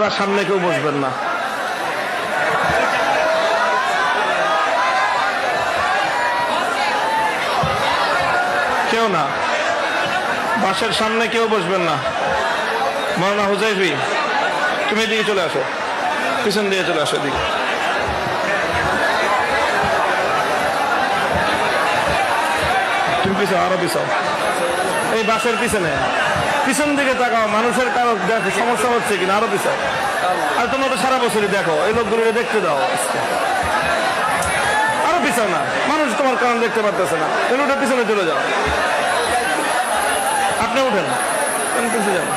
বাসের সামনে কেউ বসবেন না। কেউ না। বাসের সামনে কেউ বসবেন না। মৌলানা হুজাইফি তুমি দিয়ে চলে আসো। পিছন দিয়ে চলে আসো এদিকে। তুমি পিছনে, আরও পিছাও এই বাসের পিছনে। পিছন দিকে তাকাও, মানুষের কারও দেখো সমস্যা হচ্ছে কিনা, আরও পিছন। আর তোমরা তো সারা বছরই দেখো, এই লোকগুলো দেখতে দাও। আরও পিছাও না, মানুষ তোমার কারণ দেখতে পারতেছে না। তাহলে ওটা পিছনে চলে যাও। আপনি উঠেন পিছনে যান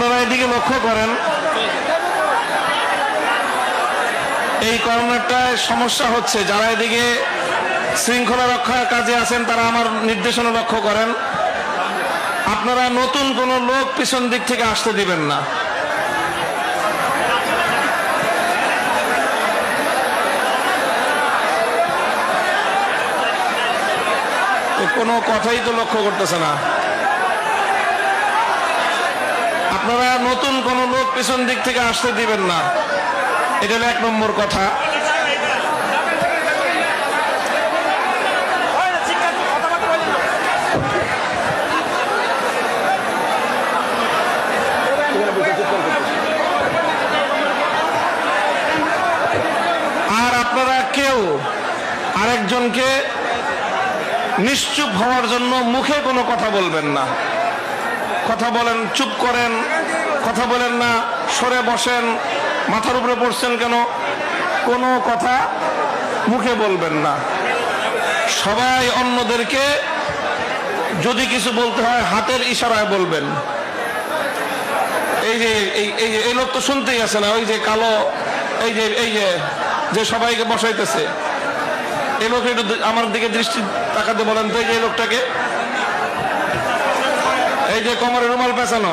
আপনারা এদিকে লক্ষ্য করেন, এই কর্নারটায় সমস্যা হচ্ছে। যারা এদিকে শৃঙ্খলা রক্ষার কাজে আছেন, তারা আমার নির্দেশনা লক্ষ্য করেন। আপনারা নতুন কোনো লোক পিছন দিক থেকে আসতে দিবেন না। কোনো কথাই তো লক্ষ্য করতেছে না। আপনারা নতুন কোন লোক পিছন দিক থেকে আসতে দিবেন না। এটা এক নম্বর কথা। আর আপনারা কেউ আরেকজনকে নিশ্চুপ হওয়ার জন্য মুখে কোনো কথা বলবেন না। কথা বলেন, চুপ করেন, কথা বলেন না, সরে বসেন, মাথার উপরে পড়ছেন কেন? কোনো কথা মুখে বলবেন না। সবাই অন্যদেরকে যদি কিছু বলতে হয়, হাতের ইশারায় বলবেন। এই যে, এই এই লোক তো শুনতেই আছে না, ওই যে কালো, এই যে এই যে যে সবাইকে বসাইতেছে। এই লোক একটু আমার দিকে দৃষ্টি তাকাতে বলেন তো এই লোকটাকে। এই যে কোমরে রুমাল পেঁচানো